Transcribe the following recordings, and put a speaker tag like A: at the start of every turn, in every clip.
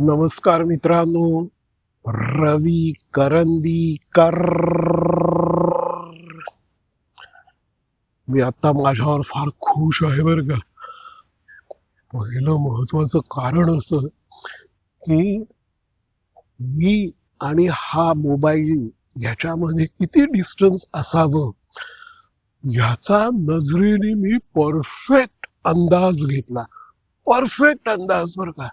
A: नमस्कार मित्रांनो रवी करंदीकर मी आता माझ्यावर फार खुश आहे बर का. पहिलं महत्वाचं कारण असं की मी आणि हा मोबाईल याच्यामध्ये किती डिस्टन्स असावं याचा नजरेने मी परफेक्ट अंदाज घेतला. परफेक्ट अंदाज बर का.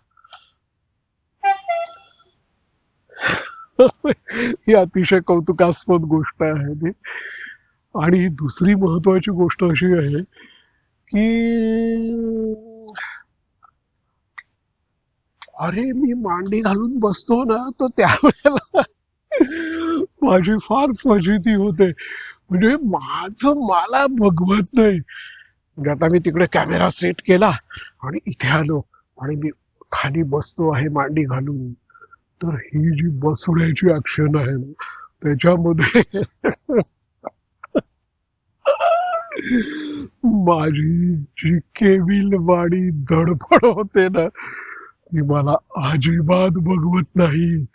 A: ही अतिशय कौतुकास्पद गोष्ट आहे आणि दुसरी महत्वाची गोष्ट अशी आहे की अरे मी मांडी घालून बसतो ना तर त्यावेळेला माझी फार फजिती होते. म्हणजे माझं मला बघवत नाही. म्हणजे आता मी तिकडे कॅमेरा सेट केला आणि इथे आलो आणि मी खाली बसतो आहे मांडी घालून. तर ही जी बसवण्याची ऍक्शन आहे ना त्याच्यामध्ये माझी जी केविल वाडी धडपड होते ना ती मला अजिबात बघवत नाही.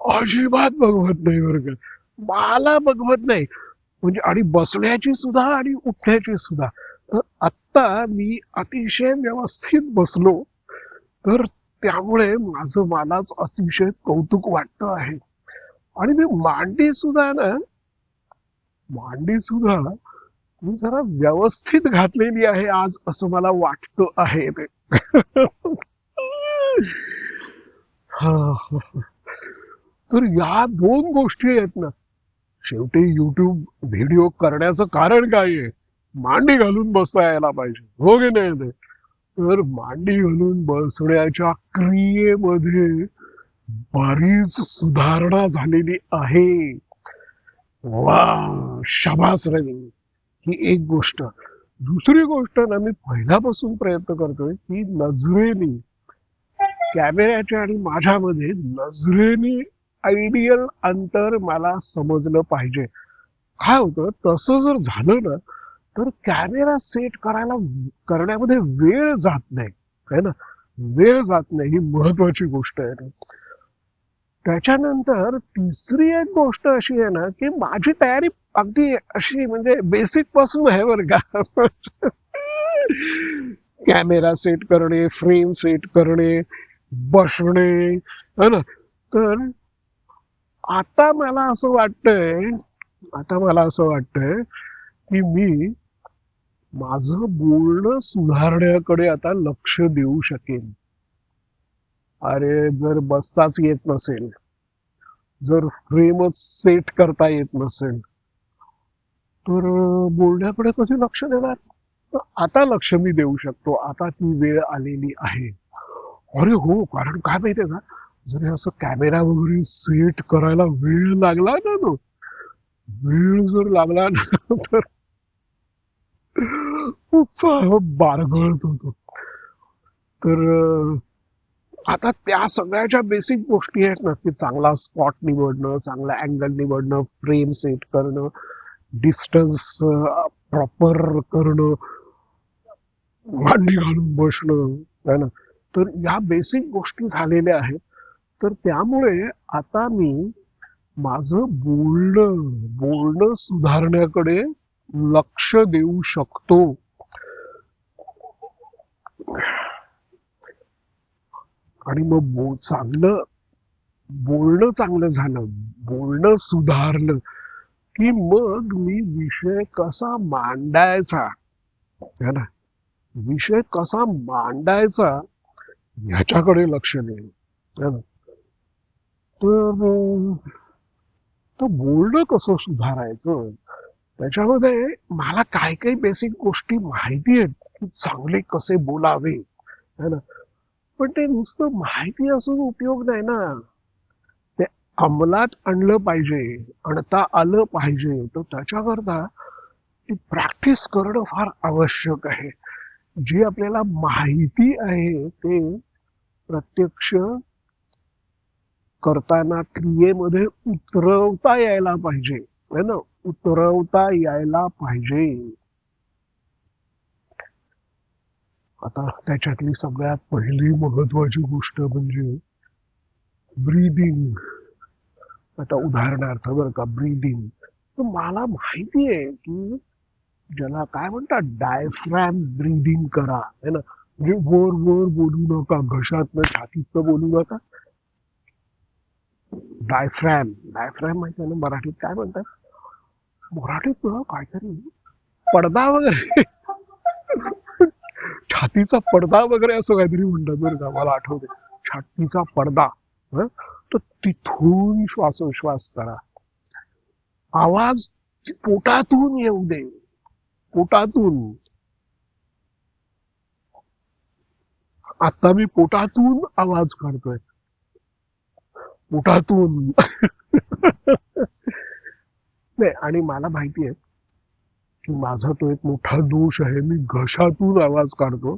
A: अजिबात बघवत नाही बरं का. मला बघवत नाही. म्हणजे आणि बसण्याची सुद्धा आणि उठण्याची सुद्धा. तर आत्ता मी अतिशय व्यवस्थित बसलो तर त्यामुळे माझं मलाच अतिशय कौतुक वाटत आहे. आणि मी मांडी सुद्धा ना मांडी सुद्धा मी जरा व्यवस्थित घातलेली आहे आज असं मला वाटत आहे ते. तर या दोन गोष्टी आहेत ना शेवटी युट्यूब व्हिडिओ करण्याचं कारण काय आहे? मांडी घालून बसता यायला पाहिजे हो की नाही ते? तर मांडी घालून बसण्याच्या क्रियेमध्ये बरीच सुधारणा झालेली आहे. वा शाबास रवी ही एक गोष्ट. दुसरी गोष्ट ना मी पहिल्यापासून प्रयत्न करतोय की नजरेने कॅमेऱ्याच्या आणि माझ्यामध्ये नजरेने आयडियल अंतर मला समजलं पाहिजे. काय होतं? तसं जर झालं ना तर कॅमेरा सेट करायला करण्यामध्ये वेळ जात नाही. है ना? वेळ जात नाही ही महत्वाची गोष्ट आहे. ना त्याच्यानंतर तिसरी एक गोष्ट अशी आहे ना की माझी तयारी अगदी अशी म्हणजे बेसिकपासून आहे बरं का. कॅमेरा सेट करणे फ्रेम सेट करणे बसणे है ना? तर आता मला असं वाटतंय आता मला असं वाटतंय की मी माझं बोलणं सुधारण्याकडे आता लक्ष देऊ शकेन. अरे जर बसताच येत नसेल जर फ्रेमच सेट करता येत नसेल तर बोलण्याकडे कधी लक्ष देणार? तर आता लक्ष मी देऊ शकतो. आता ती वेळ आलेली आहे. अरे हो कारण काय माहितीये का? जर असं कॅमेरा वगैरे सेट करायला वेळ लागला ना वेळ जर लागला ना तर उत्साह बारगळत होतो. तर आता त्या सगळ्याच्या बेसिक गोष्टी आहेत ना की चांगला स्पॉट निवडणं चांगला अँगल निवडणं फ्रेम सेट करणं डिस्टन्स प्रॉपर करणं मांडी घालून बसणं है ना? तर या बेसिक गोष्टी झालेल्या आहेत. तर त्यामुळे आता मी माझं बोलणं बोलणं सुधारण्याकडे लक्ष देऊ शकतो. आणि मग चांगलं बोलणं चांगलं झालं. बोलणं सुधारलं की मग मी विषय कसा मांडायचा? है ना? विषय कसा मांडायचा ह्याच्याकडे लक्ष देईल तर तो तर बोलणं कसं सुधारायचं? त्याच्यामध्ये मला काय काही बेसिक गोष्टी माहिती आहेत. की चांगले कसे बोलावे. है ना? पण ते नुसतं माहिती असून उपयोग नाही ना. ते अंमलात आणलं पाहिजे. आणता आलं पाहिजे. तर त्याच्याकरता ती प्रॅक्टिस करणं फार आवश्यक आहे. जी आपल्याला माहिती आहे ते प्रत्यक्ष करताना क्रियेमध्ये उतरवता यायला पाहिजे. है ना? उतरवता यायला पाहिजे. आता त्याच्यातली सगळ्यात पहिली महत्वाची गोष्ट म्हणजे ब्रीदिंग आता उदाहरणार्थ बरं का ब्रीदिंग तर मला माहिती आहे की ज्याला काय म्हणतात डायफ्रॅम ब्रीदिंग करा है ना? म्हणजे वर वर बोलू नका घशात छातीतनं बोलू नका. डायफ्रॅम डायफ्रॅम माहिती आहे ना मराठीत काय म्हणतात? मराठीत ना काहीतरी पडदा वगैरे? छातीचा पडदा वगैरे असं काहीतरी म्हणतात बरं का मला आठवते छातीचा पडदा तर तिथून श्वासोश्वास करा. आवाज पोटातून येऊ दे. पोटातून. आता मी पोटातून आवाज काढतोय. पोटातून. नाही आणि मला माहिती आहे की माझा तो एक मोठा दोष आहे. मी घशातून आवाज काढतो.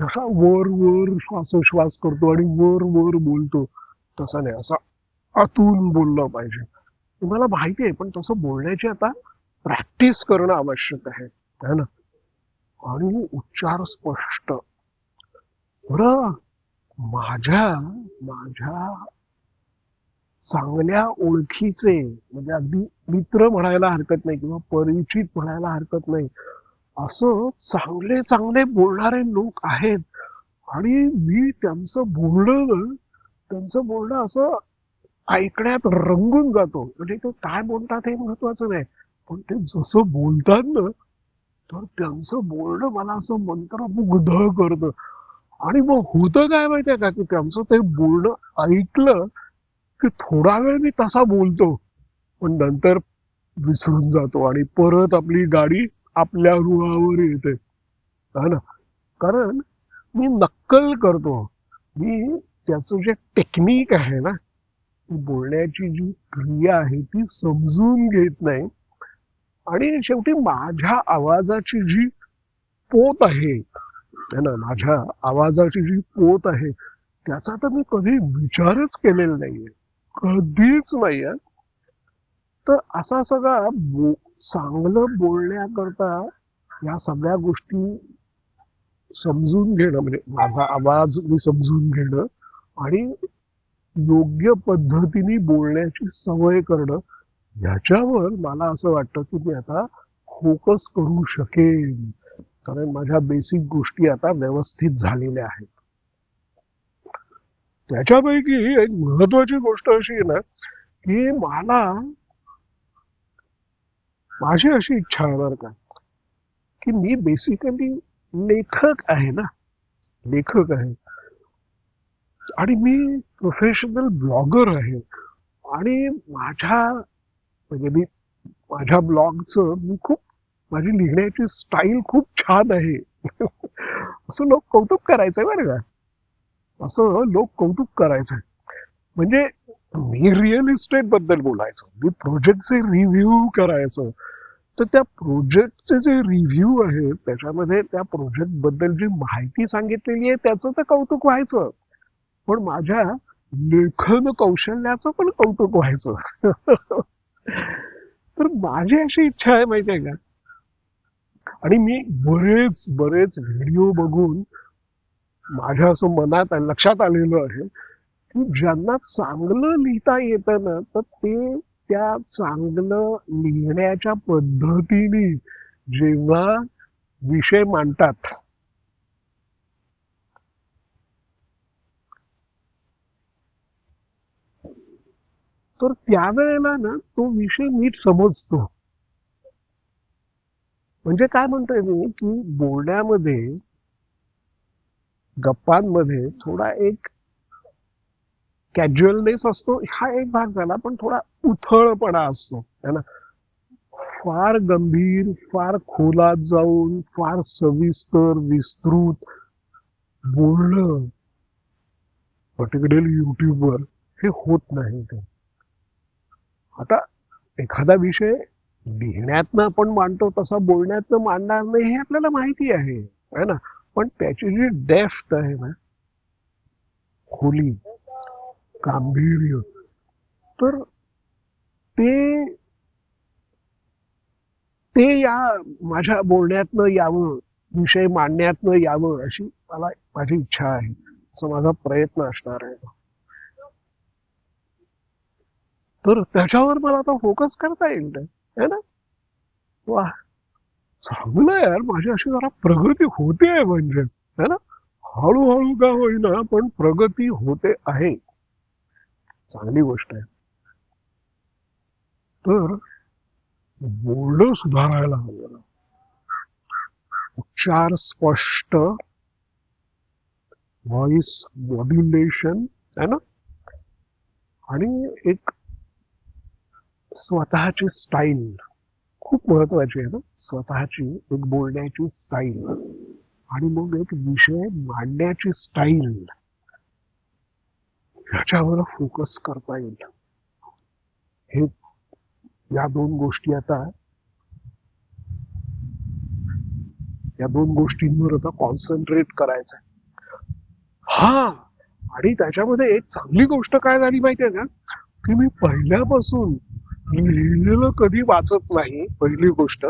A: जसा वर वर श्वासोश्वास करतो आणि वर वर बोलतो. तसा नाही असा आतून बोललं पाहिजे. मला माहिती आहे पण तसं बोलण्याची आता प्रॅक्टिस करणं आवश्यक आहे. है ना? आणि उच्चार स्पष्ट. बरं? माझ्या माझ्या चांगल्या ओळखीचे म्हणजे अगदी मित्र म्हणायला हरकत नाही किंवा परिचित म्हणायला हरकत नाही असं चांगले चांगले बोलणारे लोक आहेत. आणि मी त्यांचं बोलणं त्यांचं बोलणं असं ऐकण्यात रंगून जातो. म्हणजे ते काय बोलतात हे महत्वाचं नाही. पण ते जसं बोलतात ना तर त्यांचं बोलणं मला असं मंत्रमुग्ध करतं. आणि मग होतं काय माहितीये का की त्यांचं ते बोलणं ऐकलं की थोडा वेळ मी तसा बोलतो. पण नंतर विसरून जातो आणि परत आपली गाडी आपल्या रुळावर येते. हा ना? कारण मी नक्कल करतो. मी त्याचं जे टेक्निक आहे ना बोलण्याची जी क्रिया आहे ती समजून घेत नाही. आणि शेवटी माझ्या आवाजाची जी पोत आहे ना? माझ्या आवाजाची जी पोत आहे त्याचा तर मी कधी विचारच केलेला नाहीये. कधीच नाहीये. तर असा सगळा बो चांगलं बोलण्याकरता या सगळ्या गोष्टी समजून घेणं म्हणजे माझा आवाज मी समजून घेणं आणि योग्य पद्धतीने बोलण्याची सवय करणं ह्याच्यावर मला असं वाटतं की मी आता फोकस करू शकेन. कारण माझ्या बेसिक गोष्टी आता व्यवस्थित झालेल्या आहेत. त्याच्यापैकी एक महत्वाची गोष्ट अशी आहे ना की मला माझी अशी इच्छा आहे बरं का? की मी बेसिकली लेखक आहे ना लेखक आहे. आणि मी प्रोफेशनल ब्लॉगर आहे. आणि माझ्या म्हणजे मी माझ्या ब्लॉगचं मी खूप माझी लिहिण्याची स्टाईल खूप छान आहे. असं लोक कौतुक करायचंय बरं का? असं लोक कौतुक करायचे. म्हणजे मी रिअल इस्टेटबद्दल बोलायचो. मी प्रोजेक्टचे रिव्ह्यू करायचो. तर त्या प्रोजेक्टचे जे रिव्ह्यू आहे त्याच्यामध्ये त्या प्रोजेक्टबद्दल जी माहिती सांगितलेली आहे त्याचं तर कौतुक व्हायचं. पण माझ्या लेखन कौशल्याचं पण कौतुक व्हायचं. तर माझी अशी इच्छा आहे माहितीये का? आणि मी बरेच बरेच व्हिडिओ बघून माझ्या असं मनात लक्षात आलेलं आहे की ज्यांना चांगलं लिहिता येतं ना तर ते त्या चांगलं लिहिण्याच्या पद्धतीने जेव्हा विषय मांडतात तर त्यावेळेला ना तो विषय नीट समजतो. म्हणजे काय म्हणतोय मी की बोलण्यामध्ये गप्पांमध्ये थोडा एक कॅज्युअलनेस असतो. हा एक भाग झाला पण थोडा उथळपणा असतो है ना? फार गंभीर फार खोलात जाऊन फार सविस्तर विस्तृत बोलणं पर्टिक्युलरली युट्यूबवर हे होत नाही ते. आता एखादा विषय लिहिण्यातनं आपण मांडतो तसा बोलण्यातनं मांडणार नाही हे आपल्याला माहिती आहे है ना? पण त्याची जी डेफ्ट आहे ना खोली गांभीर्य तर ते ते या माझ्या बोलण्यातनं यावं विषय मांडण्यातनं यावं अशी मला माझी इच्छा आहे. असं माझा प्रयत्न असणार आहे. तर त्याच्यावर मला आता फोकस करता येईल. है ना? वा चांगलं आहे यार माझी अशी जरा प्रगती होते म्हणजे. है ना? हळूहळू का होईना पण प्रगती होते आहे. चांगली गोष्ट आहे. तर बोलणं सुधारायला हवं. उच्चार स्पष्ट. व्हॉइस मॉड्युलेशन है ना? आणि एक स्वतःची स्टाईल खूप महत्वाची आहे ना. स्वतःची एक बोलण्याची स्टाईल आणि मग एक विषय मांडण्याची स्टाईल ह्याच्यावर फोकस करता येईल. हे या दोन गोष्टी आता या दोन गोष्टींवर आता कॉन्सन्ट्रेट करायचं हा! आणि त्याच्यामध्ये एक चांगली गोष्ट काय झाली माहितीये का? की मी पहिल्यापासून लिहिलेलं कधी वाचत नाही पहिली गोष्ट.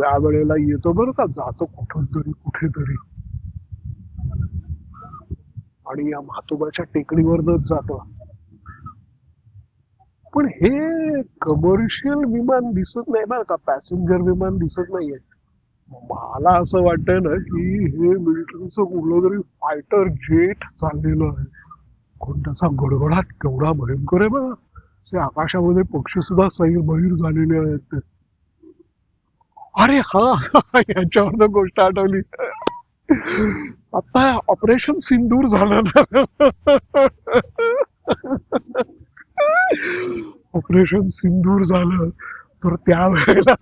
A: या वेळेला येतो बरं का जातो कुठून तरी कुठेतरी. आणि या म्हातोबाच्या टेकडीवरच जातो. पण हे कमर्शियल विमान दिसत नाही बरं का पॅसेंजर विमान दिसत नाहीये. मला असं वाटतंय ना की हे मिलिटरीचं कुठलं तरी फायटर जेट चाललेलं आहे. कोणत्याचा गडगडाट केवढा भयंकर आहे बघा. ते आकाशामध्ये पक्षी सुद्धा सैर बहिर झालेले आहेत अरे हा याच्यावर तर गोष्ट आठवली. आता ऑपरेशन सिंदूर झालं ना. ऑपरेशन सिंदूर झालं. तर त्यावेळेला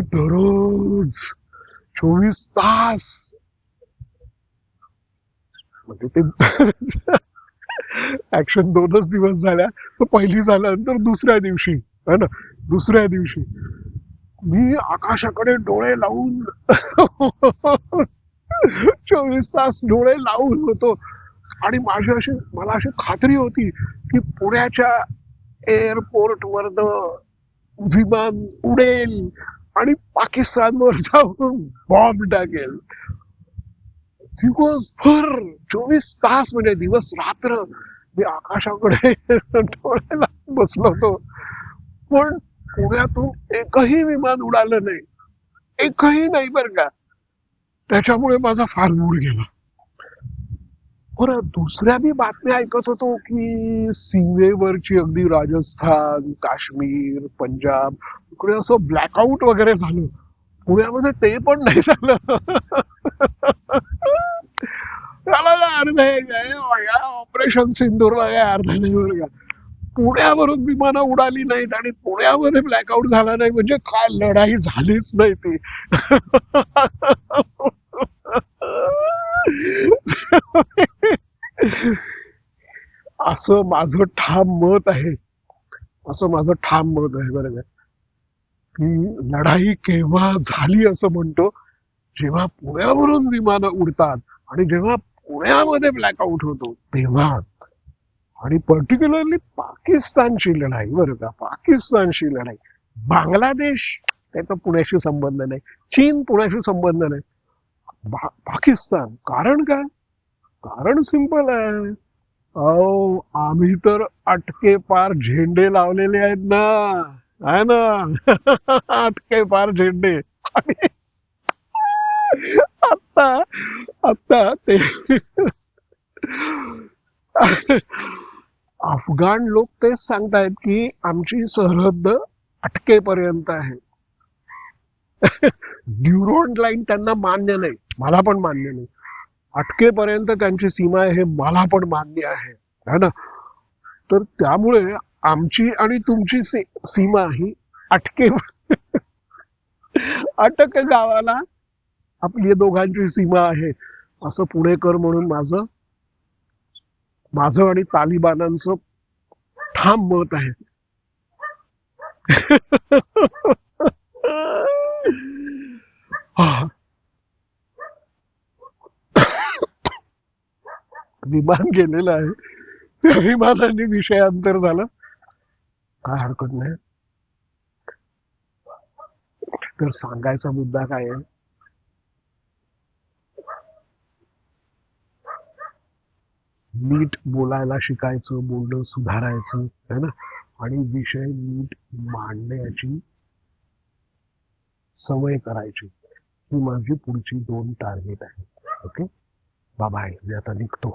A: मी दररोज चोवीस तास. म्हणजे ते ऍक्शन दोनच दिवस झाल्या तर पहिली झाल्यानंतर दुसऱ्या दिवशी है ना? दुसऱ्या दिवशी. मी आकाशाकडे डोळे लावून चोवीस तास डोळे लावून होतो. आणि माझी अशी मला अशी खात्री होती की पुण्याच्या एअरपोर्ट वर विमान उडेल. आणि पाकिस्तानवर जाऊन बॉम्ब टाकेल. दिवसभर चोवीस तास म्हणजे दिवस रात्र मी आकाशाकडे डोळ्याला बसलो होतो. पण पुण्यातून एकही विमान उडालं नाही. एकही नाही बरं का. त्याच्यामुळे माझा फार मूड गेला. बरं दुसऱ्या मी बातम्या ऐकत होतो की सीमेवरची अगदी राजस्थान काश्मीर पंजाब इकडे असं ब्लॅकआउट वगैरे झालं. पुण्यामध्ये ते पण नाही झालं. त्याला अर्ध ऑपरेशन सिंदूरला काय अर्ध नाही बरं का? पुण्यावरून विमानं उडाली नाहीत आणि पुण्यामध्ये ब्लॅकआउट झाला नाही. म्हणजे काय लढाई झालीच नाही ती. असं माझं ठाम मत आहे. असं माझं ठाम मत आहे बरं का. की लढाई केव्हा झाली असं म्हणतो जेव्हा पुण्यावरून विमानं उडतात आणि जेव्हा पुण्यामध्ये ब्लॅकआउट होतो तेव्हा. आणि पर्टिक्युलरली पाकिस्तानची लढाई बरं का. पाकिस्तानची लढाई. बांगलादेश त्याचा पुण्याशी संबंध नाही. चीन पुण्याशी संबंध नाही. बा- पाकिस्तान. कारण काय? कारण सिंपल आहे. अहो आम्ही तर अटके पार झेंडे लावलेले आहेत ना. आहे ना? अटके पार झेंडे. आत्ता आता आता ते अफगाण लोक तेच सांगतायत की आमची सरहद्द अटकेपर्यंत आहे. ड्युरोन लाईन त्यांना मान्य नाही. मला पण मान्य नाही. अटकेपर्यंत त्यांची सीमा आहे हे मला पण मान्य आहे. है ना? तर त्यामुळे आमची आणि तुमची सीमा ही अटके. अटक गावाला आपली दोघांची सीमा आहे. असं पुणेकर म्हणून माझं माझं आणि तालिबानांचं ठाम मत आहे. हा. विमान गेलेलं आहे. त्या विमानाने विषय अंतर झाला. काय हरकत नाही. तर सांगायचा मुद्दा काय आहे? नीट बोलायला शिकायचं बोलणं सुधारायचं है ना? आणि विषय नीट मांडण्याची सवय करायची. ही माझी पुढची दोन टार्गेट आहे ओके बाबा मी आता निघतो.